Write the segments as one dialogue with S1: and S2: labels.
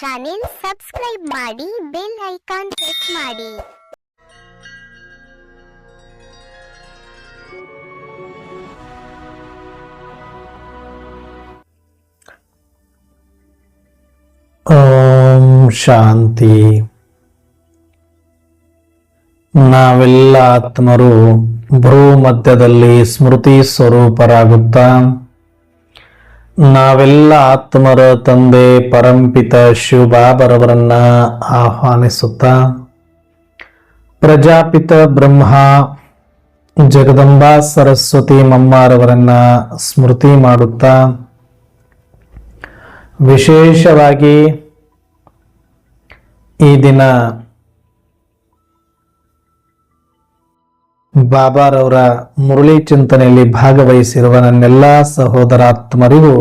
S1: Channel subscribe ಮಾಡಿ, bell icon press ಮಾಡಿ.
S2: ಓಂ ಶಾಂತಿ. ನಾವೆಲ್ಲ ಆತ್ಮರು ಭ್ರೂ ಮಧ್ಯದಲ್ಲಿ ಸ್ಮೃತಿ ಸ್ವರೂಪರಾಗುತ್ತಾ ನಾವೆಲ್ಲ ಆತ್ಮರ ತಂದೆ ಪರಂಪಿತ ಶಿವಬಾಬರವರನ್ನ ಆಹ್ವಾನಿಸುತ್ತಾ ಪ್ರಜಾಪಿತ ಬ್ರಹ್ಮ ಜಗದಂಬಾ ಸರಸ್ವತಿ ಮಮ್ಮಾರವರನ್ನ ಸ್ಮೃತಿ ಮಾಡುತ್ತಾ ವಿಶೇಷವಾಗಿ ಈ ದಿನ ಬಾಬಾರವರ ಮುರಳಿ ಚಿಂತನೆಯಲ್ಲಿ ಭಾಗವಹಿಸಿರುವ ನನ್ನೆಲ್ಲ ಸಹೋದರಾತ್ಮರಿಗೂ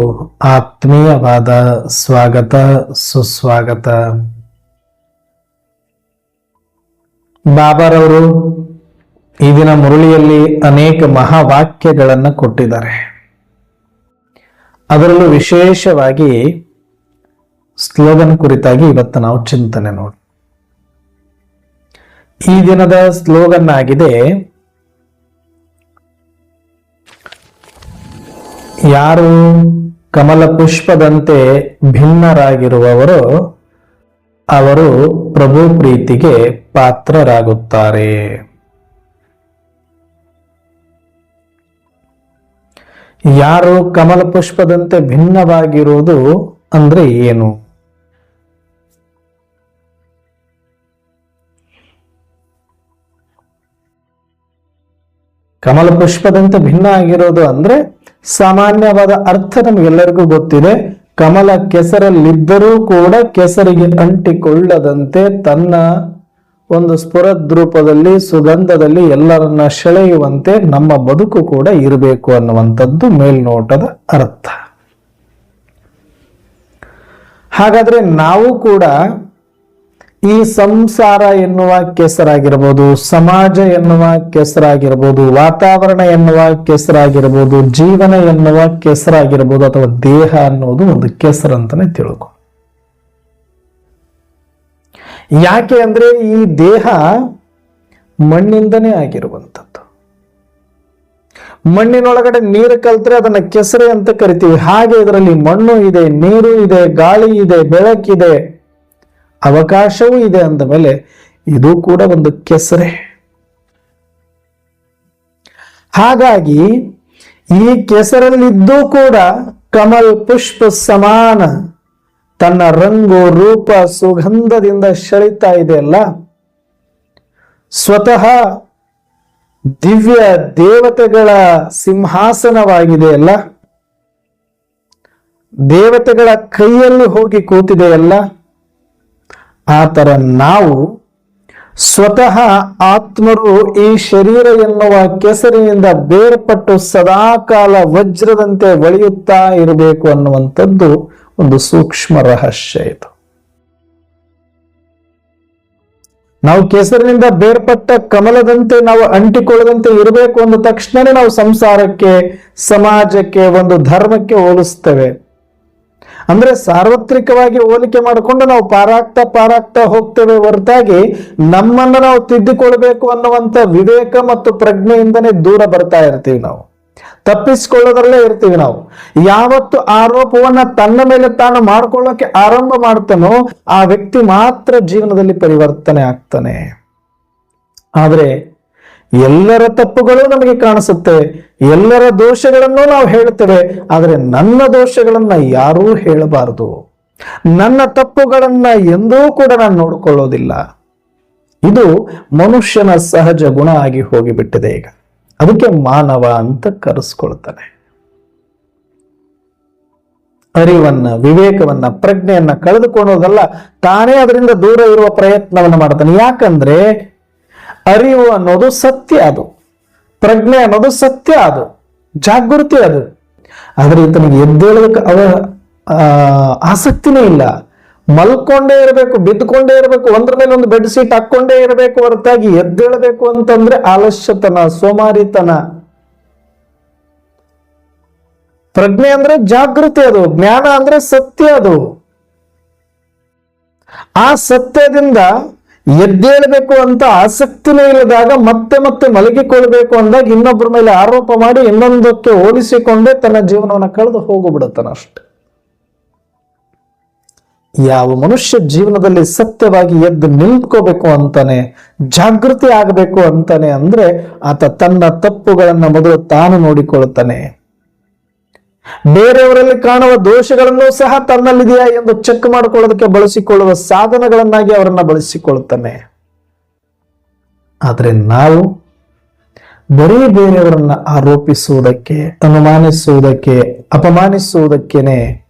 S2: ಆತ್ಮೀಯವಾದ ಸ್ವಾಗತ, ಸುಸ್ವಾಗತ. ಬಾಬಾರವರು ಈ ದಿನ ಮುರಳಿಯಲ್ಲಿ ಅನೇಕ ಮಹಾವಾಕ್ಯಗಳನ್ನು ಕೊಟ್ಟಿದ್ದಾರೆ. ಅದರಲ್ಲೂ ವಿಶೇಷವಾಗಿ ಸ್ಲೋಗನ್ ಕುರಿತಾಗಿ ಇವತ್ತು ನಾವು ಚಿಂತನೆ ನೋಡಿ. ಈ ದಿನದ ಸ್ಲೋಗನ್ ಆಗಿದೆ ಯಾರು ಕಮಲ ಪುಷ್ಪದಂತೆ ಭಿನ್ನರಾಗಿರುವವರು ಅವರು ಪ್ರಭು ಪ್ರೀತಿಗೆ ಪಾತ್ರರಾಗುತ್ತಾರೆ. ಯಾರು ಕಮಲ ಪುಷ್ಪದಂತೆ ಭಿನ್ನವಾಗಿರುವುದು ಅಂದ್ರೆ ಏನು? ಕಮಲ ಪುಷ್ಪದಂತೆ ಭಿನ್ನ ಆಗಿರೋದು ಅಂದ್ರೆ ಸಾಮಾನ್ಯವಾದ ಅರ್ಥ ನಮಗೆಲ್ಲರಿಗೂ ಗೊತ್ತಿದೆ. ಕಮಲ ಕೆಸರಲ್ಲಿದ್ದರೂ ಕೂಡ ಕೆಸರಿಗೆ ಅಂಟಿಕೊಳ್ಳದಂತೆ ತನ್ನ ಒಂದು ಸ್ಫುರದ್ರೂಪದಲ್ಲಿ, ಸುಗಂಧದಲ್ಲಿ ಎಲ್ಲರನ್ನ ಸೆಳೆಯುವಂತೆ ನಮ್ಮ ಬದುಕು ಕೂಡ ಇರಬೇಕು ಅನ್ನುವಂಥದ್ದು ಮೇಲ್ನೋಟದ ಅರ್ಥ. ಹಾಗಾದ್ರೆ ನಾವು ಕೂಡ ಈ ಸಂಸಾರ ಎನ್ನುವ ಕೆಸರಾಗಿರ್ಬೋದು, ಸಮಾಜ ಎನ್ನುವ ಕೆಸರಾಗಿರ್ಬೋದು, ವಾತಾವರಣ ಎನ್ನುವ ಕೆಸರಾಗಿರ್ಬೋದು, ಜೀವನ ಎನ್ನುವ ಕೆಸರಾಗಿರ್ಬೋದು ಅಥವಾ ದೇಹ ಅನ್ನೋದು ಒಂದು ಕೆಸರಂತಾನೆ ತಿಳ್ಕೊ. ಯಾಕೆ ಅಂದ್ರೆ ಈ ದೇಹ ಮಣ್ಣಿಂದನೇ ಆಗಿರುವಂಥದ್ದು. ಮಣ್ಣಿನೊಳಗಡೆ ನೀರು ಕಲ್ತ್ರೆ ಅದನ್ನ ಕೆಸರೆ ಅಂತ ಕರಿತೀವಿ. ಹಾಗೆ ಇದರಲ್ಲಿ ಮಣ್ಣು ಇದೆ, ನೀರು ಇದೆ, ಗಾಳಿ ಇದೆ, ಬೆಳಕಿದೆ. ಅವಕಾಶವೂ ಇದೆ ಅಂದ ಮೇಲೆ ಇದು ಕೂಡ ಒಂದು ಕೆಸರೆ. ಹಾಗಾಗಿ ಈ ಕೆಸರಲ್ಲಿದ್ದೂ ಕೂಡ ಕಮಲ್ ಪುಷ್ಪ ಸಮಾನ, ತನ್ನ ರಂಗು ರೂಪ ಸುಗಂಧದಿಂದ ಸೆಳಿತಾ ಇದೆಯಲ್ಲ ಸ್ವತಃ ದಿವ್ಯ ದೇವತೆಗಳ ಸಿಂಹಾಸನವಾಗಿದೆಯಲ್ಲ ದೇವತೆಗಳ ಕೈಯಲ್ಲಿ ಹೋಗಿ ಕೂತಿದೆಯಲ್ಲ? ಆ ತರ ನಾವು ಸ್ವತಃ ಆತ್ಮರು ಈ ಶರೀರ ಎನ್ನುವ ಕೆಸರಿನಿಂದ ಬೇರ್ಪಟ್ಟು ಸದಾಕಾಲ ವಜ್ರದಂತೆ ಒಳೆಯುತ್ತಾ ಇರಬೇಕು ಅನ್ನುವಂಥದ್ದು ಒಂದು ಸೂಕ್ಷ್ಮ ರಹಸ್ಯ ಇದು. ನಾವು ಕೆಸರಿನಿಂದ ಬೇರ್ಪಟ್ಟ ಕಮಲದಂತೆ ನಾವು ಅಂಟಿಕೊಳ್ಳದಂತೆ ಇರಬೇಕು ಅಂದ ತಕ್ಷಣನೇ ನಾವು ಸಂಸಾರಕ್ಕೆ, ಸಮಾಜಕ್ಕೆ, ಒಂದು ಧರ್ಮಕ್ಕೆ ಹೋಲಿಸ್ತೇವೆ. ಅಂದ್ರೆ ಸಾರ್ವತ್ರಿಕವಾಗಿ ಹೋಲಿಕೆ ಮಾಡಿಕೊಂಡು ನಾವು ಪಾರಾಗ್ತಾ ಪಾರಾಗ್ತಾ ಹೋಗ್ತೇವೆ ಹೊರತಾಗಿ ನಮ್ಮನ್ನ ನಾವು ತಿದ್ದಿಕೊಳ್ಬೇಕು ಅನ್ನುವಂತ ವಿವೇಕ ಮತ್ತು ಪ್ರಜ್ಞೆಯಿಂದನೇ ದೂರ ಬರ್ತಾ ಇರ್ತೀವಿ ನಾವು. ತಪ್ಪಿಸ್ಕೊಳ್ಳೋದ್ರಲ್ಲೇ ಇರ್ತೀವಿ ನಾವು. ಯಾವತ್ತು ಆರೋಪವನ್ನ ತನ್ನ ಮೇಲೆ ತಾನು ಮಾಡ್ಕೊಳ್ಳೋಕೆ ಆರಂಭ ಮಾಡ್ತಾನೋ ಆ ವ್ಯಕ್ತಿ ಮಾತ್ರ ಜೀವನದಲ್ಲಿ ಪರಿವರ್ತನೆ ಆಗ್ತಾನೆ. ಆದ್ರೆ ಎಲ್ಲರ ತಪ್ಪುಗಳು ನಮಗೆ ಕಾಣಿಸುತ್ತೆ, ಎಲ್ಲರ ದೋಷಗಳನ್ನು ನಾವು ಹೇಳ್ತೇವೆ ಆದರೆ ನನ್ನ ದೋಷಗಳನ್ನ ಯಾರೂ ಹೇಳಬಾರದು. ನನ್ನ ತಪ್ಪುಗಳನ್ನ ಎಂದೂ ಕೂಡ ನಾನು ನೋಡಿಕೊಳ್ಳೋದಿಲ್ಲ. ಇದು ಮನುಷ್ಯನ ಸಹಜ ಗುಣ ಆಗಿ ಹೋಗಿಬಿಟ್ಟಿದೆ ಈಗ. ಅದಕ್ಕೆ ಮಾನವ ಅಂತ ಕರೆಸ್ಕೊಳ್ತಾನೆ. ಅರಿವನ್ನ, ವಿವೇಕವನ್ನ, ಪ್ರಜ್ಞೆಯನ್ನ ಕಳೆದುಕೊಳ್ಳೋದಲ್ಲ, ತಾನೇ ಅದರಿಂದ ದೂರ ಇರುವ ಪ್ರಯತ್ನವನ್ನ ಮಾಡ್ತಾನೆ. ಯಾಕಂದ್ರೆ ಅರಿವು ಅನ್ನೋದು ಸತ್ಯ ಅದು. ಪ್ರಜ್ಞೆ ಅನ್ನೋದು ಸತ್ಯ ಅದು. ಜಾಗೃತಿ ಅದು. ಆದರೆ ಈತನಿಗೆ ಎದ್ದೇಳೋದಕ್ಕೆ ಅವ ಆಸಕ್ತಿನೇ ಇಲ್ಲ. ಮಲ್ಕೊಂಡೇ ಇರಬೇಕು ಬಿದ್ದುಕೊಂಡೇ ಇರಬೇಕು, ಒಂದ್ರ ಮೇಲೆ ಒಂದು ಬೆಡ್ ಶೀಟ್ ಹಾಕೊಂಡೇ ಇರಬೇಕು ಹೊರತಾಗಿ ಎದ್ದೇಳಬೇಕು ಅಂತಂದ್ರೆ ಆಲಸ್ಯತನ, ಸೋಮಾರಿತನ. ಪ್ರಜ್ಞೆ ಅಂದ್ರೆ ಜಾಗೃತಿ ಅದು, ಜ್ಞಾನ ಅಂದ್ರೆ ಸತ್ಯ ಅದು. ಆ ಸತ್ಯದಿಂದ ಎದ್ದೇಳಬೇಕು ಅಂತ ಆಸಕ್ತಿನೇ ಇಲ್ಲದಾಗ ಮತ್ತೆ ಮತ್ತೆ ಮಲಗಿಕೊಳ್ಬೇಕು ಅಂದಾಗ ಇನ್ನೊಬ್ಬರ ಮೇಲೆ ಆರೋಪ ಮಾಡಿ ಇನ್ನೊಂದಕ್ಕೆ ಹೋಲಿಸಿಕೊಂಡೇ ತನ್ನ ಜೀವನವನ್ನು ಕಳೆದು ಹೋಗಿಬಿಡುತ್ತಾನ ಅಷ್ಟೆ. ಯಾವ ಮನುಷ್ಯ ಜೀವನದಲ್ಲಿ ಸತ್ಯವಾಗಿ ಎದ್ದು ನಿಲ್ಕೋಬೇಕು ಅಂತಾನೆ, ಜಾಗೃತಿ ಆಗಬೇಕು ಅಂತಾನೆ ಅಂದ್ರೆ ಆತ ತನ್ನ ತಪ್ಪುಗಳನ್ನ ಮೊದಲು ತಾನು ನೋಡಿಕೊಳ್ಳುತ್ತಾನೆ ಬೇರೆಯವರಲ್ಲಿ ಕಾಣುವ ದೋಷಗಳನ್ನು ಸಹ ತನ್ನಲ್ಲಿದೆಯಾ ಎಂದು ಚೆಕ್ ಮಾಡಿಕೊಳ್ಳೋದಕ್ಕೆ ಬಳಸಿಕೊಳ್ಳುವ ಸಾಧನಗಳನ್ನಾಗಿ ಅವರನ್ನ ಬಳಸಿಕೊಳ್ಳುತ್ತಾನೆ. ಆದ್ರೆ ನಾವು ಬರೀ ಬೇರೆಯವರನ್ನ ಆರೋಪಿಸುವುದಕ್ಕೆ, ಅನುಮಾನಿಸುವುದಕ್ಕೆ, ಅಪಮಾನಿಸುವುದಕ್ಕೇನೆ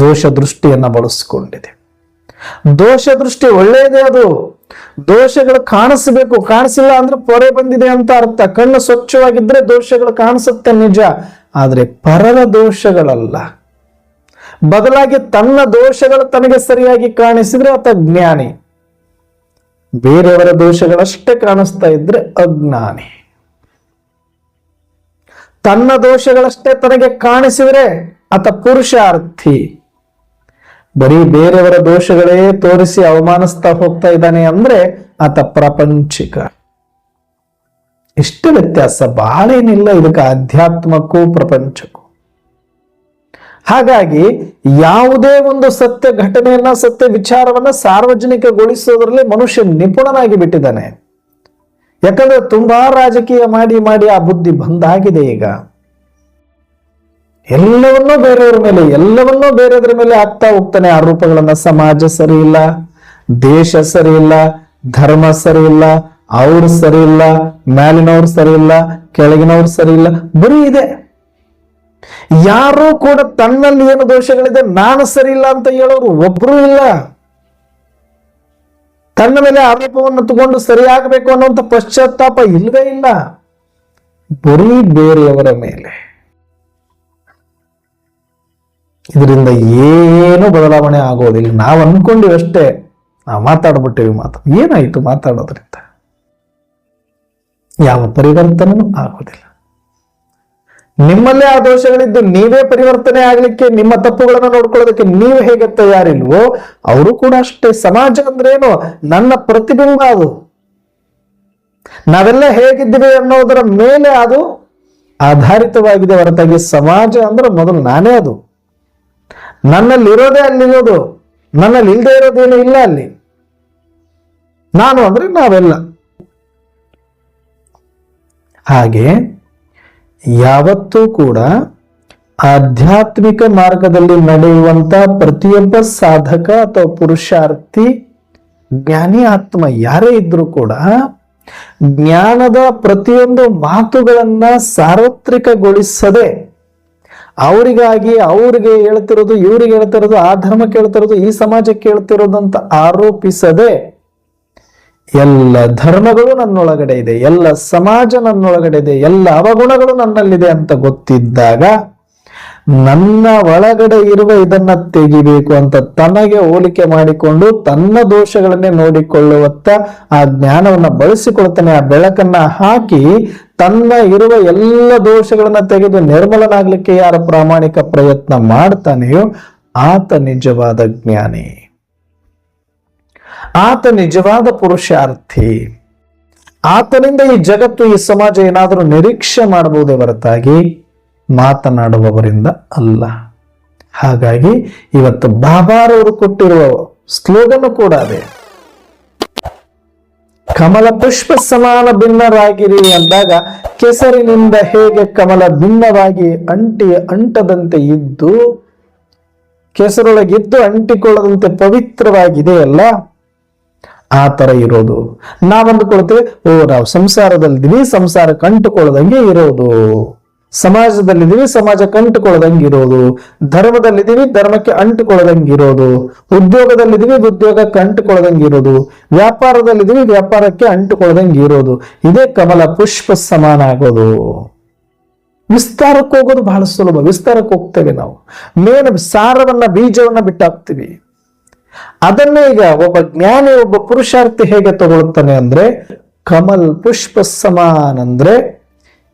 S2: ದೋಷ ದೃಷ್ಟಿಯನ್ನ ಬಳಸಿಕೊಂಡಿದೆ. ದೋಷ ದೃಷ್ಟಿ ಒಳ್ಳೆಯದೇ ಅದು. ದೋಷಗಳು ಕಾಣಿಸಬೇಕು. ಕಾಣಿಸಿಲ್ಲ ಅಂದ್ರೆ ಪೊರೆ ಬಂದಿದೆ ಅಂತ ಅರ್ಥ. ಕಣ್ಣು ಸ್ವಚ್ಛವಾಗಿದ್ರೆ ದೋಷಗಳು ಕಾಣಿಸುತ್ತೆ ನಿಜ. ಆದ್ರೆ ಪರರ ದೋಷಗಳಲ್ಲ. ಬದಲಾಗಿ ತನ್ನ ದೋಷಗಳು ತನಗೆ ಸರಿಯಾಗಿ ಕಾಣಿಸಿದ್ರೆ ಆತ ಜ್ಞಾನಿ. ಬೇರೆಯವರ ದೋಷಗಳಷ್ಟೇ ಕಾಣಿಸ್ತಾ ಇದ್ರೆ ಅಜ್ಞಾನಿ. ತನ್ನ ದೋಷಗಳಷ್ಟೇ ತನಗೆ ಕಾಣಿಸಿದ್ರೆ ಆತ ಪುರುಷಾರ್ಥಿ. ಬರೀ ಬೇರೆಯವರ ದೋಷಗಳೇ ತೋರಿಸಿ ಅವಮಾನಿಸ್ತಾ ಹೋಗ್ತಾ ಇದ್ದಾನೆ ಅಂದ್ರೆ ಆತ ಪ್ರಾಪಂಚಿಕ. ಇಷ್ಟು ವ್ಯತ್ಯಾಸ? ಬಹಳ ಏನಿಲ್ಲ ಇದಕ್ಕೆ ಅಧ್ಯಾತ್ಮಕ್ಕೂ ಪ್ರಪಂಚಕ್ಕೂ. ಹಾಗಾಗಿ ಯಾವುದೇ ಒಂದು ಸತ್ಯ ಘಟನೆಯನ್ನ, ಸತ್ಯ ವಿಚಾರವನ್ನ ಸಾರ್ವಜನಿಕಗೊಳಿಸೋದ್ರಲ್ಲಿ ಮನುಷ್ಯ ನಿಪುಣನಾಗಿ ಬಿಟ್ಟಿದ್ದಾನೆ. ಯಾಕಂದ್ರೆ ತುಂಬಾ ರಾಜಕೀಯ ಮಾಡಿ ಮಾಡಿ ಆ ಬುದ್ಧಿ ಬಂದಾಗಿದೆ ಈಗ. ಎಲ್ಲವನ್ನೂ ಬೇರೆಯವರ ಮೇಲೆ, ಎಲ್ಲವನ್ನೂ ಬೇರೆಯದ್ರ ಮೇಲೆ ಆಗ್ತಾ ಹೋಗ್ತಾನೆ. ಆರೋಪಗಳನ್ನ ಸಮಾಜ ಸರಿ ಇಲ್ಲ, ದೇಶ ಸರಿ ಇಲ್ಲ, ಧರ್ಮ ಸರಿ ಇಲ್ಲ ಅವ್ರು ಸರಿ ಇಲ್ಲ, ಮೇಲಿನವ್ರು ಸರಿ ಇಲ್ಲ, ಕೆಳಗಿನವ್ರು ಸರಿ ಇಲ್ಲ, ಬರೀ ಇದೆ. ಯಾರೂ ಕೂಡ ತನ್ನಲ್ಲಿ ಏನು ದೋಷಗಳಿದೆ, ನಾನು ಸರಿ ಇಲ್ಲ ಅಂತ ಹೇಳೋರು ಒಬ್ರು ಇಲ್ಲ. ತನ್ನ ಮೇಲೆ ಆರೋಪವನ್ನು ತಗೊಂಡು ಸರಿಯಾಗಬೇಕು ಅನ್ನುವಂಥ ಪಶ್ಚಾತ್ತಾಪ ಇಲ್ಲವೇ ಇಲ್ಲ. ಬರೀ ಬೇರೆಯವರ ಮೇಲೆ. ಇದರಿಂದ ಏನು ಬದಲಾವಣೆ ಆಗೋದಿಲ್ಲ. ನಾವು ಅನ್ಕೊಂಡಿವಷ್ಟೇ. ನಾವು ಮಾತಾಡ್ಬಿಟ್ಟಿವಿ ಮಾತು. ಏನಾಯ್ತು ಮಾತಾಡೋದ್ರಿಂದ? ಯಾವ ಪರಿವರ್ತನೆನೂ ಆಗೋದಿಲ್ಲ ನಿಮ್ಮಲ್ಲೇ ಆ ದೋಷಗಳಿದ್ದು ನೀವೇ ಪರಿವರ್ತನೆ ಆಗ್ಲಿಕ್ಕೆ, ನಿಮ್ಮ ತಪ್ಪುಗಳನ್ನು ನೋಡ್ಕೊಳ್ಳೋದಕ್ಕೆ ನೀವು ಹೇಗೆ ತಯಾರಿಲ್ವೋ, ಅವರು ಕೂಡ ಅಷ್ಟೇ. ಸಮಾಜ ಅಂದ್ರೆ ಏನು ನನ್ನ ಪ್ರತಿಬಿಂಬ ಅದು. ನಾವೆಲ್ಲ ಹೇಗಿದ್ದೀವಿ ಅನ್ನೋದರ ಮೇಲೆ ಅದು ಆಧಾರಿತವಾಗಿದೆ ಹೊರತಾಗಿ. ಸಮಾಜ ಅಂದ್ರೆ ಮೊದಲು ನಾನೇ ಅದು. ನನ್ನಲ್ಲಿ ಇರೋದೇ. ಅಲ್ಲಿರೋದು ನನ್ನಲ್ಲಿ ಇಲ್ಲದೆ ಇರೋದೇನು ಇಲ್ಲ ಅಲ್ಲಿ. ನಾನು ಅಂದ್ರೆ ನಾವೆಲ್ಲ. ಹಾಗೆ ಯಾವತ್ತೂ ಕೂಡ ಆಧ್ಯಾತ್ಮಿಕ ಮಾರ್ಗದಲ್ಲಿ ನಡೆಯುವಂತ ಪ್ರತಿಯೊಬ್ಬ ಸಾಧಕ ಅಥವಾ ಪುರುಷಾರ್ಥಿ, ಜ್ಞಾನಿ, ಆತ್ಮ ಯಾರೇ ಇದ್ರೂ ಕೂಡ ಜ್ಞಾನದ ಪ್ರತಿಯೊಂದು ಮಾತುಗಳನ್ನ ಸಾರ್ವತ್ರಿಕಗೊಳಿಸದೆ ಅವರಿಗಾಗಿ ಅವ್ರಿಗೆ ಹೇಳ್ತಿರೋದು, ಇವ್ರಿಗೆ ಹೇಳ್ತಿರೋದು, ಆ ಧರ್ಮಕ್ಕೆ ಹೇಳ್ತಿರೋದು ಈ ಸಮಾಜಕ್ಕೆ ಹೇಳ್ತಿರೋದು ಅಂತ ಆರೋಪಿಸದೆ ಎಲ್ಲ ಧರ್ಮಗಳು ನನ್ನೊಳಗಡೆ ಇದೆ, ಎಲ್ಲ ಸಮಾಜ ನನ್ನೊಳಗಡೆ ಇದೆ, ಎಲ್ಲ ಅವಗುಣಗಳು ನನ್ನಲ್ಲಿದೆ ಅಂತ ಗೊತ್ತಿದ್ದಾಗ ನನ್ನ ಒಳಗಡೆ ಇರುವ ಇದನ್ನ ತೆಗಿಬೇಕು ಅಂತ ತನಗೆ ಹೋಲಿಕೆ ಮಾಡಿಕೊಂಡು ತನ್ನ ದೋಷಗಳನ್ನೇ ನೋಡಿಕೊಳ್ಳುವತ್ತ ಆ ಜ್ಞಾನವನ್ನ ಬಳಸಿಕೊಳ್ತಾನೆ, ಆ ಬೆಳಕನ್ನ ಹಾಕಿ ತನ್ನ ಇರುವ ಎಲ್ಲ ದೋಷಗಳನ್ನ ತೆಗೆದು ನಿರ್ಮಲನಾಗ್ಲಿಕ್ಕೆ ಯಾರ ಪ್ರಾಮಾಣಿಕ ಪ್ರಯತ್ನ ಮಾಡ್ತಾನೆಯೋ ಆತ ನಿಜವಾದ ಜ್ಞಾನಿ. ಆತ ನಿಜವಾದ ಪುರುಷಾರ್ಥಿ. ಆತನಿಂದ ಈ ಜಗತ್ತು, ಈ ಸಮಾಜ ಏನಾದರೂ ನಿರೀಕ್ಷೆ ಮಾಡಬಹುದೇ ಹೊರತಾಗಿ ಮಾತನಾಡುವವರಿಂದ ಅಲ್ಲ. ಹಾಗಾಗಿ ಇವತ್ತು ಬಾಬಾರವರು ಕೊಟ್ಟಿರುವ ಸ್ಲೋಗನ್ ಕೂಡ ಅದೇ. ಕಮಲ ಪುಷ್ಪ ಸಮಾನ ಭಿನ್ನರಾಗಿರಿ ಅಂದಾಗ ಕೆಸರಿನಿಂದ ಹೇಗೆ ಕಮಲ ಭಿನ್ನವಾಗಿ ಅಂಟಿ ಅಂಟದಂತೆ ಇದ್ದು, ಕೆಸರೊಳಗಿದ್ದು ಅಂಟಿಕೊಳ್ಳದಂತೆ ಪವಿತ್ರವಾಗಿದೆಯಲ್ಲ ಆ ತರ ಇರೋದು. ನಾವಂದುಕೊಳ್ತೇವೆ ಓ, ನಾವು ಸಂಸಾರದಲ್ಲಿದ್ದೀವಿ ಸಂಸಾರ ಕಂಟುಕೊಳ್ಳದಂಗೆ ಇರೋದು. ಸಮಾಜದಲ್ಲಿದ್ದೀವಿ ಸಮಾಜ ಕಂಟುಕೊಳ್ಳದಂಗೆ ಇರೋದು. ಧರ್ಮದಲ್ಲಿದ್ದೀವಿ ಧರ್ಮಕ್ಕೆ ಅಂಟುಕೊಳ್ಳದಂಗೆ ಇರೋದು. ಉದ್ಯೋಗದಲ್ಲಿದ್ದೀವಿ ಉದ್ಯೋಗ ಕಂಟುಕೊಳ್ಳದಂಗೆ ಇರೋದು. ವ್ಯಾಪಾರದಲ್ಲಿದ್ದೀವಿ ವ್ಯಾಪಾರಕ್ಕೆ ಅಂಟುಕೊಳ್ಳದಂಗೆ ಇರೋದು. ಇದೇ ಕಮಲ ಪುಷ್ಪ ಸಮಾನ ಆಗೋದು ವಿಸ್ತಾರಕ್ಕೆ ಹೋಗೋದು ಬಹಳ ಸುಲಭ. ವಿಸ್ತಾರಕ್ಕೆ ಹೋಗ್ತೇವೆ ನಾವು. ಮೇನ್ ಸಾರವನ್ನ ಬೀಜವನ್ನ ಬಿಟ್ಟಾಕ್ತಿವಿ. ಅದನ್ನೇ ಈಗ ಒಬ್ಬ ಜ್ಞಾನಿ, ಒಬ್ಬ ಪುರುಷಾರ್ಥಿ ಹೇಗೆ ತಗೊಳ್ತಾನೆ ಅಂದ್ರೆ ಕಮಲ್ ಪುಷ್ಪ ಸಮಾನ್ ಅಂದ್ರೆ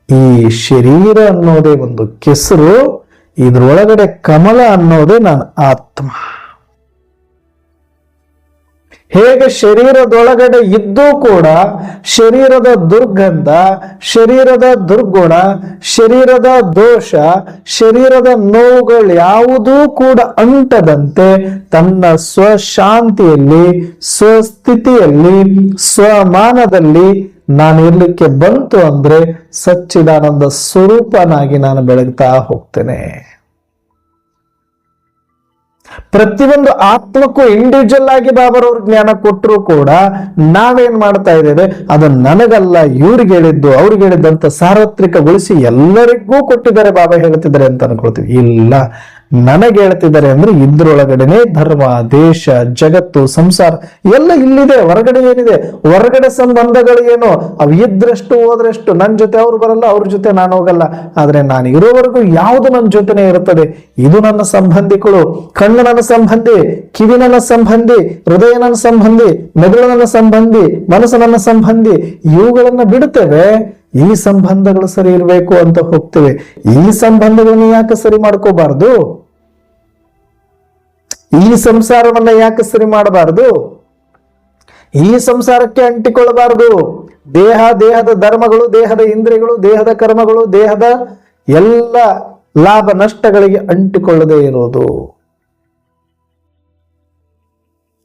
S2: ಈ ಶರೀರ ಅನ್ನೋದೇ ಒಂದು ಕೆಸರು, ಇದ್ರೊಳಗಡೆ ಕಮಲ ಅನ್ನೋದೇ ನಾನು ಆತ್ಮ. ಹೇಗೆ ಶರೀರದೊಳಗಡೆ ಇದ್ದೂ ಕೂಡ ಶರೀರದ ದುರ್ಗಂಧ, ಶರೀರದ ದುರ್ಗುಣ, ಶರೀರದ ದೋಷ, ಶರೀರದ ನೋವುಗಳು ಯಾವುದೂ ಕೂಡ ಅಂಟದಂತೆ ತನ್ನ ಸ್ವಶಾಂತಿಯಲ್ಲಿ, ಸ್ವಸ್ಥಿತಿಯಲ್ಲಿ, ಸ್ವಮಾನದಲ್ಲಿ ನಾನು ಇರ್ಲಿಕ್ಕೆ ಬಂತು ಅಂದ್ರೆ ಸಚ್ಚಿದಾನಂದ ಸ್ವರೂಪನಾಗಿ ನಾನು ಬೆಳಗ್ತಾ ಹೋಗ್ತೇನೆ. ಪ್ರತಿಯೊಂದು ಆತ್ಮಕ್ಕೂ ಇಂಡಿವಿಜುವಲ್ ಆಗಿ ಬಾಬರವ್ರ ಜ್ಞಾನ ಕೊಟ್ಟರು ಕೂಡ ನಾವೇನ್ ಮಾಡ್ತಾ ಇದ್ದೇವೆ? ಅದು ನನಗಲ್ಲ, ಇವ್ರಿಗೆ ಹೇಳಿದ್ದು, ಅವ್ರಿಗೆ ಹೇಳಿದ್ದಂತ ಸಾರ್ವತ್ರಿಕಗೊಳಿಸಿ ಎಲ್ಲರಿಗೂ ಕೊಟ್ಟಿದ್ದಾರೆ ಬಾಬಾ ಹೇಳ್ತಿದ್ದಾರೆ ಅಂತ ಅನ್ಕೊಳ್ತೀವಿ. ಇಲ್ಲ. ನನಗೆ ಹೇಳ್ತಿದ್ದಾರೆ ಅಂದ್ರೆ ಇದ್ರೊಳಗಡೆನೆ ಧರ್ಮ, ದೇಶ, ಜಗತ್ತು, ಸಂಸಾರ ಎಲ್ಲ ಇಲ್ಲಿದೆ. ಹೊರಗಡೆ ಏನಿದೆ? ಹೊರಗಡೆ ಸಂಬಂಧಗಳು ಏನು? ಅವು ಇದ್ರಷ್ಟು ಹೋದ್ರಷ್ಟು ನನ್ನ ಜೊತೆ ಅವ್ರು ಬರಲ್ಲ, ಅವ್ರ ಜೊತೆ ನಾನು ಹೋಗಲ್ಲ. ಆದ್ರೆ ನಾನು ಇರೋವರೆಗೂ ಯಾವುದು ನನ್ನ ಜೊತೆನೆ ಇರುತ್ತದೆ? ಇದು ನನ್ನ ಸಂಬಂಧಿಗಳು ಕಣ್ಣು ನನ್ನ ಸಂಬಂಧಿ, ಕಿವಿ ನನ್ನ ಸಂಬಂಧಿ, ಹೃದಯ ನನ್ನ ಸಂಬಂಧಿ, ಮೆದುಳು ನನ್ನ ಸಂಬಂಧಿ, ಮನಸ್ಸು ನನ್ನ ಸಂಬಂಧಿ, ಇವುಗಳನ್ನ ಬಿಡುತ್ತೇವೆ. ಈ ಸಂಬಂಧಗಳು ಸರಿ ಇರಬೇಕು ಅಂತ ಹೋಗ್ತೇವೆ. ಈ ಸಂಬಂಧಗಳನ್ನ ಯಾಕೆ ಸರಿ ಮಾಡ್ಕೋಬಾರ್ದು? ಈ ಸಂಸಾರವನ್ನ ಯಾಕೆ ಸರಿ ಮಾಡಬಾರದು? ಈ ಸಂಸಾರಕ್ಕೆ ಅಂಟಿಕೊಳ್ಳಬಾರದು. ದೇಹ, ದೇಹದ ಧರ್ಮಗಳು, ದೇಹದ ಇಂದ್ರಿಯಗಳು, ದೇಹದ ಕರ್ಮಗಳು, ದೇಹದ ಎಲ್ಲ ಲಾಭ ನಷ್ಟಗಳಿಗೆ ಅಂಟಿಕೊಳ್ಳದೆ ಇರೋದು.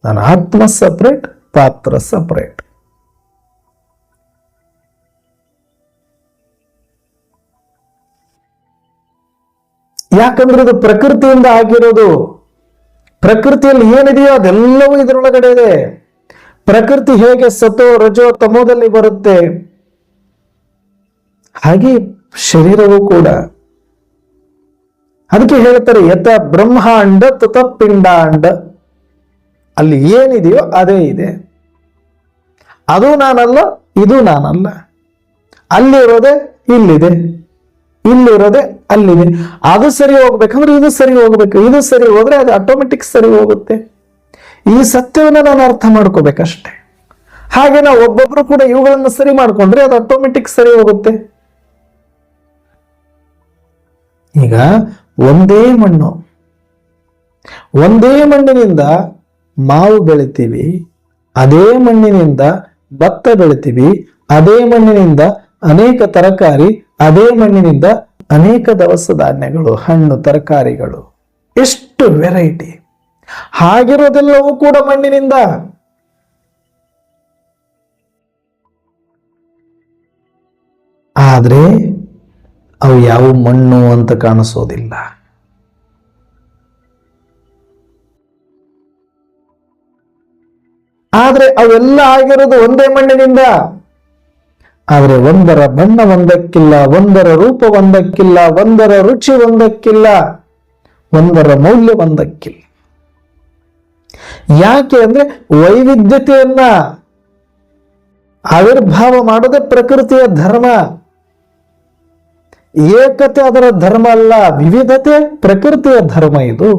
S2: ನಾನು ಆತ್ಮ ಸಪ್ರೇಟ್ ಪಾತ್ರ ಸಪರೇಟ್ ಯಾಕಂದ್ರೆ ಇದು ಪ್ರಕೃತಿಯಿಂದ ಆಗಿರೋದು. ಪ್ರಕೃತಿಯಲ್ಲಿ ಏನಿದೆಯೋ ಅದೆಲ್ಲವೂ ಇದರೊಳಗಡೆ ಇದೆ. ಪ್ರಕೃತಿ ಹೇಗೆ ಸತೋ ರಜೋ ತಮೋದಲ್ಲಿ ಬರುತ್ತೆ. ಹಾಗೆ ಶರೀರವೂ ಕೂಡ. ಅದಕ್ಕೆ ಹೇಳ್ತಾರೆ ಯಥ ಬ್ರಹ್ಮಾಂಡ ತತ ಪಿಂಡಾಂಡ. ಅಲ್ಲಿ ಏನಿದೆಯೋ ಅದೇ ಇದೆ. ಅದು ನಾನಲ್ಲ, ಇದು ನಾನಲ್ಲ. ಅಲ್ಲಿರೋದೆ ಇಲ್ಲಿದೆ. ಇಲ್ಲಿರೋದೆ ಅಲ್ಲಿದೆ. ಅದು ಸರಿ ಹೋಗ್ಬೇಕಂದ್ರೆ ಇದು ಸರಿ ಹೋಗ್ಬೇಕು. ಇದು ಸರಿ ಹೋದ್ರೆ ಅದು ಆಟೋಮೆಟಿಕ್ ಸರಿ ಹೋಗುತ್ತೆ. ಈ ಸತ್ಯವನ್ನ ನಾನು ಅರ್ಥ ಮಾಡ್ಕೋಬೇಕಷ್ಟೆ. ಹಾಗೆ ನಾವು ಒಬ್ಬೊಬ್ರು ಕೂಡ ಇವುಗಳನ್ನ ಸರಿ ಮಾಡ್ಕೊಂಡ್ರೆ ಅದು ಆಟೋಮೆಟಿಕ್ ಸರಿ ಹೋಗುತ್ತೆ. ಈಗ ಒಂದೇ ಮಣ್ಣು. ಒಂದೇ ಮಣ್ಣಿನಿಂದ ಮಾವು ಬೆಳಿತೀವಿ. ಅದೇ ಮಣ್ಣಿನಿಂದ ಭತ್ತ ಬೆಳಿತೀವಿ. ಅದೇ ಮಣ್ಣಿನಿಂದ ಅನೇಕ ತರಕಾರಿ. ಅದೇ ಮಣ್ಣಿನಿಂದ ಅನೇಕ ದವಸ ಧಾನ್ಯಗಳು, ಹಣ್ಣು, ತರಕಾರಿಗಳು, ಎಷ್ಟು ವೆರೈಟಿ ಹಾಗಿರೋದೆಲ್ಲವೂ ಕೂಡ ಮಣ್ಣಿನಿಂದ. ಆದರೆ ಅವು ಯಾವ ಮಣ್ಣು ಅಂತ ಕಾಣಿಸೋದಿಲ್ಲ. ಆದರೆ ಅವೆಲ್ಲ ಆಗಿರೋದು ಒಂದೇ ಮಣ್ಣಿನಿಂದ. ಆದ್ರೆ ಒಂದರ ಬಣ್ಣ ಒಂದಕ್ಕಿಲ್ಲ, ಒಂದರ ರೂಪ ಒಂದಕ್ಕಿಲ್ಲ, ಒಂದರ ರುಚಿ ಒಂದಕ್ಕಿಲ್ಲ, ಒಂದರ ಮೌಲ್ಯ ಒಂದಕ್ಕಿಲ್ಲ. ಯಾಕೆ ಅಂದ್ರೆ ವೈವಿಧ್ಯತೆಯನ್ನ ಆವಿರ್ಭಾವ ಮಾಡೋದೇ ಪ್ರಕೃತಿಯ ಧರ್ಮ. ಏಕತೆ ಅದರ ಧರ್ಮ ಅಲ್ಲ, ವಿವಿಧತೆ ಪ್ರಕೃತಿಯ ಧರ್ಮ ಇದು.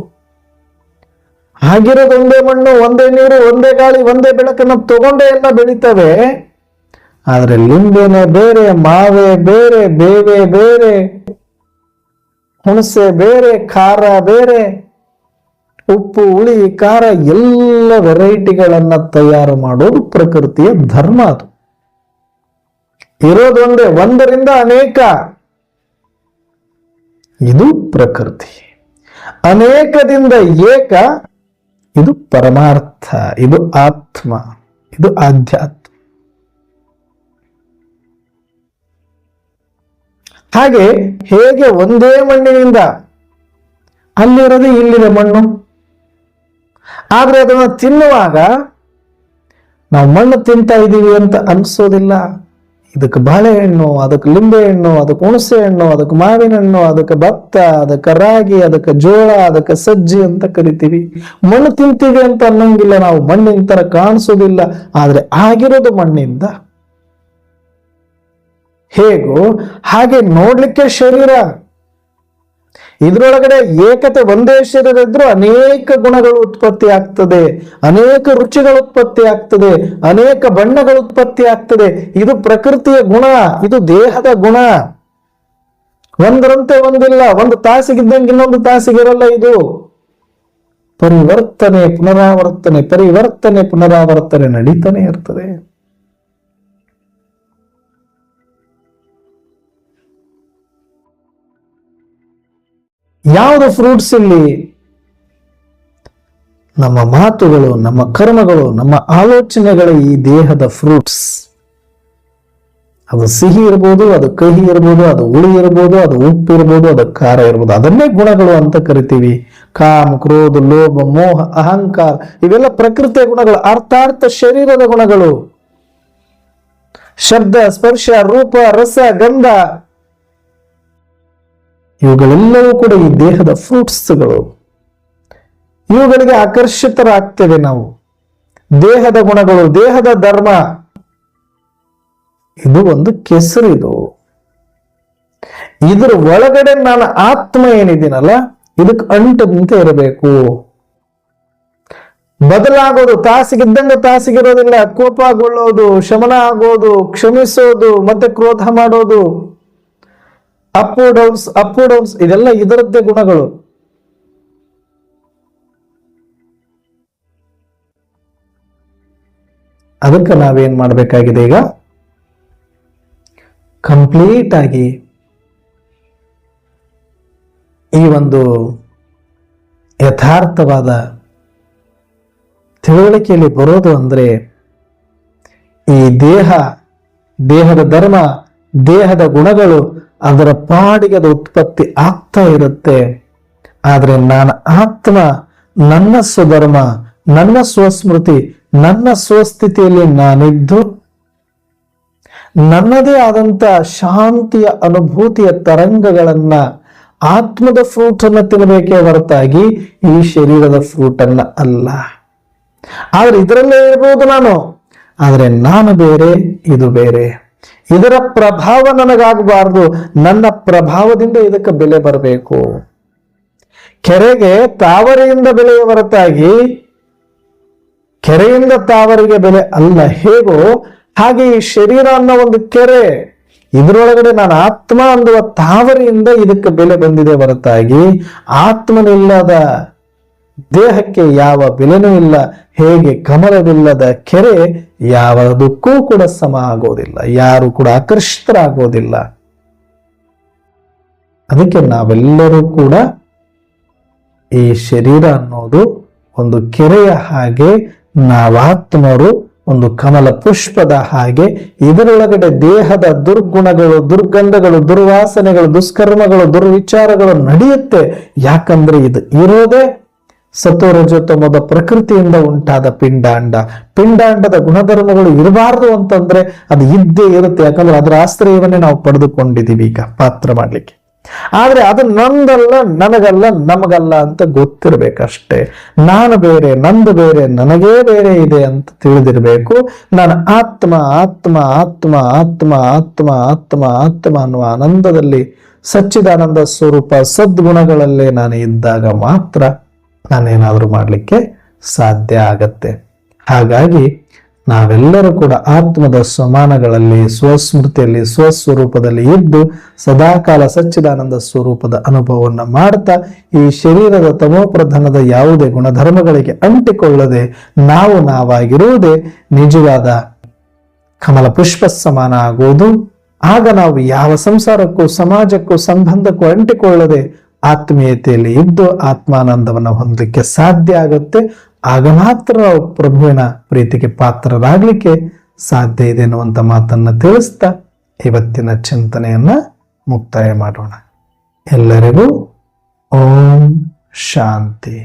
S2: ಹಾಗಿರೋದು ಒಂದೇ ಮಣ್ಣು, ಒಂದೇ ನೀರು, ಒಂದೇ ಗಾಳಿ, ಒಂದೇ ಬೆಳಕನ್ನು ತಗೊಂಡೇ ಎಲ್ಲ ಬೆಳಿತವೆ. ಆದ್ರೆ ಲಿಂಬೆನೆ ಬೇರೆ, ಮಾವೆ ಬೇರೆ, ಬೇವೆ ಬೇರೆ, ಹುಣಸೆ ಬೇರೆ, ಖಾರ ಬೇರೆ, ಉಪ್ಪು, ಹುಳಿ, ಖಾರ ಎಲ್ಲ ವೆರೈಟಿಗಳನ್ನ ತಯಾರು ಮಾಡೋದು ಪ್ರಕೃತಿಯ ಧರ್ಮ ಅದು. ಇರೋದೊಂದೇ ಒಂದರಿಂದ ಅನೇಕ. ಇದು ಪ್ರಕೃತಿ. ಅನೇಕದಿಂದ ಏಕ, ಇದು ಪರಮಾರ್ಥ, ಇದು ಆತ್ಮ, ಇದು ಆಧ್ಯಾತ್ಮ. ಹಾಗೆ ಹೇಗೆ ಒಂದೇ ಮಣ್ಣಿನಿಂದ ಅಲ್ಲಿರೋದು ಇಲ್ಲಿದೆ ಮಣ್ಣು? ಆದರೆ ಅದನ್ನು ತಿನ್ನುವಾಗ ನಾವು ಮಣ್ಣು ತಿಂತಾ ಇದ್ದೀವಿ ಅಂತ ಅನ್ಸೋದಿಲ್ಲ. ಇದಕ್ಕೆ ಬಾಳೆಹಣ್ಣು, ಅದಕ್ಕೆ ಲಿಂಬೆ ಹಣ್ಣು ಅದಕ್ಕೆ ಹುಣಸೆ ಹಣ್ಣು ಅದಕ್ಕೆ ಮಾವಿನ ಹಣ್ಣು ಅದಕ್ಕೆ ಭತ್ತ, ಅದಕ್ಕೆ ರಾಗಿ, ಅದಕ್ಕೆ ಜೋಳ, ಅದಕ್ಕೆ ಸಜ್ಜಿ ಅಂತ ಕರಿತೀವಿ. ಮಣ್ಣು ತಿಂತೀವಿ ಅಂತ ಅನ್ನೋಂಗಿಲ್ಲ ನಾವು, ಮಣ್ಣಿನ ತರ ಕಾಣಿಸೋದಿಲ್ಲ. ಆದರೆ ಆಗಿರೋದು ಮಣ್ಣಿಂದ. ಹೇಗೋ ಹಾಗೆ ನೋಡ್ಲಿಕ್ಕೆ ಶರೀರ. ಇದರೊಳಗಡೆ ಏಕತೆ ಒಂದೇ ಶರೀರ ಅನೇಕ ಗುಣಗಳು ಉತ್ಪತ್ತಿ ಆಗ್ತದೆ, ಅನೇಕ ರುಚಿಗಳು ಉತ್ಪತ್ತಿ ಆಗ್ತದೆ, ಅನೇಕ ಬಣ್ಣಗಳು ಉತ್ಪತ್ತಿ ಆಗ್ತದೆ. ಇದು ಪ್ರಕೃತಿಯ ಗುಣ, ಇದು ದೇಹದ ಗುಣ. ಒಂದರಂತೆ ಒಂದಿಲ್ಲ, ಒಂದು ತಾಸಿಗಿದ್ದಂಗೆ ಇನ್ನೊಂದು ತಾಸಿಗಿರಲ್ಲ ಇದು. ಪರಿವರ್ತನೆ, ಪುನರಾವರ್ತನೆ ಪರಿವರ್ತನೆ, ಪುನರಾವರ್ತನೆ ನಡೀತಾನೆ ಇರ್ತದೆ. ಯಾವುದು ಫ್ರೂಟ್ಸ್ ಇಲ್ಲಿ? ನಮ್ಮ ಮಾತುಗಳು, ನಮ್ಮ ಕರ್ಮಗಳು, ನಮ್ಮ ಆಲೋಚನೆಗಳು ಈ ದೇಹದ ಫ್ರೂಟ್ಸ್ ಅದು ಸಿಹಿ ಇರ್ಬೋದು, ಅದು ಕಹಿ ಇರ್ಬೋದು, ಅದು ಹುಳಿ ಇರ್ಬೋದು, ಅದು ಉಪ್ಪು ಇರ್ಬೋದು, ಅದು ಖಾರ ಇರ್ಬೋದು. ಅದನ್ನೇ ಗುಣಗಳು ಅಂತ ಕರಿತೀವಿ. ಕಾಮ, ಕ್ರೋಧ, ಲೋಭ, ಮೋಹ, ಅಹಂಕಾರ, ಇವೆಲ್ಲ ಪ್ರಕೃತಿಯ ಗುಣಗಳು, ಅರ್ಥಾರ್ಥ ಶರೀರದ ಗುಣಗಳು. ಶಬ್ದ, ಸ್ಪರ್ಶ, ರೂಪ, ರಸ, ಗಂಧ. ಇವುಗಳೆಲ್ಲವೂ ಕೂಡ ಈ ದೇಹದ ಫ್ರೂಟ್ಸ್ಗಳು ಇವುಗಳಿಗೆ ಆಕರ್ಷಿತರಾಗ್ತೇವೆ ನಾವು. ದೇಹದ ಗುಣಗಳು, ದೇಹದ ಧರ್ಮ. ಇದು ಒಂದು ಕೆಸರು ಇದು. ಇದರ ಒಳಗಡೆ ನಾನು ಆತ್ಮ ಏನಿದ್ದೀನಲ್ಲ, ಇದಕ್ಕೆ ಅಂಟದಂತೆ ಇರಬೇಕು. ಬದಲಾಗೋದು, ತಾಸಿಗಿದ್ದಂಗೆ ತಾಸಿಗಿರೋದಿಲ್ಲ ಕೋಪಗೊಳ್ಳೋದು ಶಮನ ಆಗೋದು, ಕ್ಷಮಿಸೋದು, ಮತ್ತೆ ಕ್ರೋಧ ಮಾಡೋದು. ಅಪ್ ಡೌನ್ಸ್ ಅಪ್ ಡೌನ್ಸ್ ಇದೆಲ್ಲ ಇದರದ್ದೇ ಗುಣಗಳು. ಅದಕ್ಕೆ ನಾವೇನ್ ಮಾಡಬೇಕಾಗಿದೆ ಈಗ? ಕಂಪ್ಲೀಟ್ ಆಗಿ ಈ ಒಂದು ಯಥಾರ್ಥವಾದ ತಿಳುವಳಿಕೆಯಲ್ಲಿ ಬರೋದು ಅಂದ್ರೆ ಈ ದೇಹ, ದೇಹದ ಧರ್ಮ, ದೇಹದ ಗುಣಗಳು ಅದರ ಪಾಡಿಗೆ ಅದು ಉತ್ಪತ್ತಿ ಆಗ್ತಾ ಇರುತ್ತೆ. ಆದರೆ ನಾನು ಆತ್ಮ, ನನ್ನ ಸ್ವಧರ್ಮ, ನನ್ನ ಸ್ವಸ್ಮೃತಿ, ನನ್ನ ಸ್ವಸ್ಥಿತಿಯಲ್ಲಿ ನಾನಿದ್ದು ನನ್ನದೇ ಆದಂತ ಶಾಂತಿಯ ಅನುಭೂತಿಯ ತರಂಗಗಳನ್ನ ಆತ್ಮದ ಫ್ರೂಟ್ ಅನ್ನ ತಿನ್ನಬೇಕೇ ಹೊರತಾಗಿ ಈ ಶರೀರದ ಫ್ರೂಟ್ ಅನ್ನ ಅಲ್ಲ. ಆದ್ರೆ ಇದರಲ್ಲೇ ಇರಬಹುದು ನಾನು. ಆದರೆ ನಾನು ಬೇರೆ, ಇದು ಬೇರೆ. ಇದರ ಪ್ರಭಾವ ನನಗಾಗಬಾರ್ದು. ನನ್ನ ಪ್ರಭಾವದಿಂದ ಇದಕ್ಕೆ ಬೆಲೆ ಬರಬೇಕು. ಕೆರೆಗೆ ತಾವರೆಯಿಂದ ಬೆಲೆಯ ಹೊರತಾಗಿ, ಕೆರೆಯಿಂದ ತಾವರಿಗೆ ಬೆಲೆ ಅಲ್ಲ, ಹೇಗೋ ಹಾಗೆ ಈ ಶರೀರ ಅನ್ನೋ ಒಂದು ಕೆರೆ, ಇದರೊಳಗಡೆ ನಾನು ಆತ್ಮ ಅನ್ನುವ ತಾವರಿಯಿಂದ ಇದಕ್ಕೆ ಬೆಲೆ ಬಂದಿದೆ ಹೊರತಾಗಿ, ಆತ್ಮನಿಲ್ಲದ ದೇಹಕ್ಕೆ ಯಾವ ಬೆಲೆನೂ ಇಲ್ಲ, ಹೇಗೆ ಕಮಲವಿಲ್ಲದ ಕೆರೆ ಯಾವುದಕ್ಕೂ ಕೂಡ ಸಮ ಆಗೋದಿಲ್ಲ, ಯಾರು ಕೂಡ ಆಕರ್ಷಿತರಾಗೋದಿಲ್ಲ. ಅದಕ್ಕೆ ನಾವೆಲ್ಲರೂ ಕೂಡ ಈ ಶರೀರ ಅನ್ನೋದು ಒಂದು ಕೆರೆಯ ಹಾಗೆ, ನಾವಾತ್ಮರು ಒಂದು ಕಮಲ ಪುಷ್ಪದ ಹಾಗೆ, ಇದರೊಳಗಡೆ ದೇಹದ ದುರ್ಗುಣಗಳು, ದುರ್ಗಂಧಗಳು, ದುರ್ವಾಸನೆಗಳು, ದುಷ್ಕರ್ಮಗಳು, ದುರ್ವಿಚಾರಗಳು ನಡೆಯುತ್ತೆ. ಯಾಕಂದ್ರೆ ಇದು ಇರೋದೇ ಸತೋರಜೋತ್ತಮದ ಪ್ರಕೃತಿಯಿಂದ ಉಂಟಾದ ಪಿಂಡಾಂಡ. ಪಿಂಡಾಂಡದ ಗುಣಧರ್ಮಗಳು ಇರಬಾರ್ದು ಅಂತಂದ್ರೆ ಅದು ಇದ್ದೇ ಇರುತ್ತೆ. ಯಾಕಂದ್ರೆ ಅದರ ಆಶ್ರಯವನ್ನೇ ನಾವು ಪಡೆದುಕೊಂಡಿದ್ದೀವಿ ಈಗ ಪಾತ್ರ ಮಾಡ್ಲಿಕ್ಕೆ. ಆದ್ರೆ ಅದು ನಂದಲ್ಲ, ನನಗಲ್ಲ, ನಮಗಲ್ಲ ಅಂತ ಗೊತ್ತಿರ್ಬೇಕಷ್ಟೇ. ನಾನು ಬೇರೆ, ನಂದು ಬೇರೆ, ನನಗೇ ಬೇರೆ ಇದೆ ಅಂತ ತಿಳಿದಿರ್ಬೇಕು. ನಾನು ಆತ್ಮ ಆತ್ಮ ಆತ್ಮ ಆತ್ಮ ಆತ್ಮ ಆತ್ಮ ಆತ್ಮ ಅನ್ನುವ ಆನಂದದಲ್ಲಿ ಸಚ್ಚಿದಾನಂದ ಸ್ವರೂಪ ಸದ್ಗುಣಗಳಲ್ಲೇ ನಾನು ಇದ್ದಾಗ ಮಾತ್ರ ನಾನೇನಾದ್ರೂ ಮಾಡಲಿಕ್ಕೆ ಸಾಧ್ಯ ಆಗತ್ತೆ. ಹಾಗಾಗಿ ನಾವೆಲ್ಲರೂ ಕೂಡ ಆತ್ಮದ ಸಮಾನಗಳಲ್ಲಿ, ಸ್ವಸ್ಮೃತಿಯಲ್ಲಿ, ಸ್ವಸ್ವರೂಪದಲ್ಲಿ ಇದ್ದು ಸದಾಕಾಲ ಸಚ್ಚಿದಾನಂದ ಸ್ವರೂಪದ ಅನುಭವವನ್ನು ಮಾಡ್ತಾ ಈ ಶರೀರದ ತಮೋಪ್ರಧಾನದ ಯಾವುದೇ ಗುಣಧರ್ಮಗಳಿಗೆ ಅಂಟಿಕೊಳ್ಳದೆ ನಾವು ನಾವಾಗಿರುವುದೇ ನಿಜವಾದ ಕಮಲ ಪುಷ್ಪ ಸಮಾನ ಆಗುವುದು. ಆಗ ನಾವು ಯಾವ ಸಂಸಾರಕ್ಕೂ, ಸಮಾಜಕ್ಕೂ, ಸಂಬಂಧಕ್ಕೂ ಅಂಟಿಕೊಳ್ಳದೆ ಆತ್ಮೀಯತೆಯಲ್ಲಿ ಇದ್ದು ಆತ್ಮಾನಂದವನ್ನು ಹೊಂದಲಿಕ್ಕೆ ಸಾಧ್ಯ ಆಗುತ್ತೆ. ಆಗ ಮಾತ್ರ ನಾವು ಪ್ರಭುವಿನ ಪ್ರೀತಿಗೆ ಪಾತ್ರರಾಗಲಿಕ್ಕೆ ಸಾಧ್ಯ ಇದೆ ಎನ್ನುವಂತ ಮಾತನ್ನ ತಿಳಿಸ್ತಾ ಇವತ್ತಿನ ಚಿಂತನೆಯನ್ನ ಮುಕ್ತಾಯ ಮಾಡೋಣ. ಎಲ್ಲರಿಗೂ Om Shanti.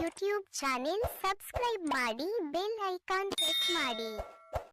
S1: YouTube channel subscribe ಮಾಡಿ ಬೆಲ್ ಐಕಾನ್ ಪ್ರೆಸ್ ಮಾಡಿ.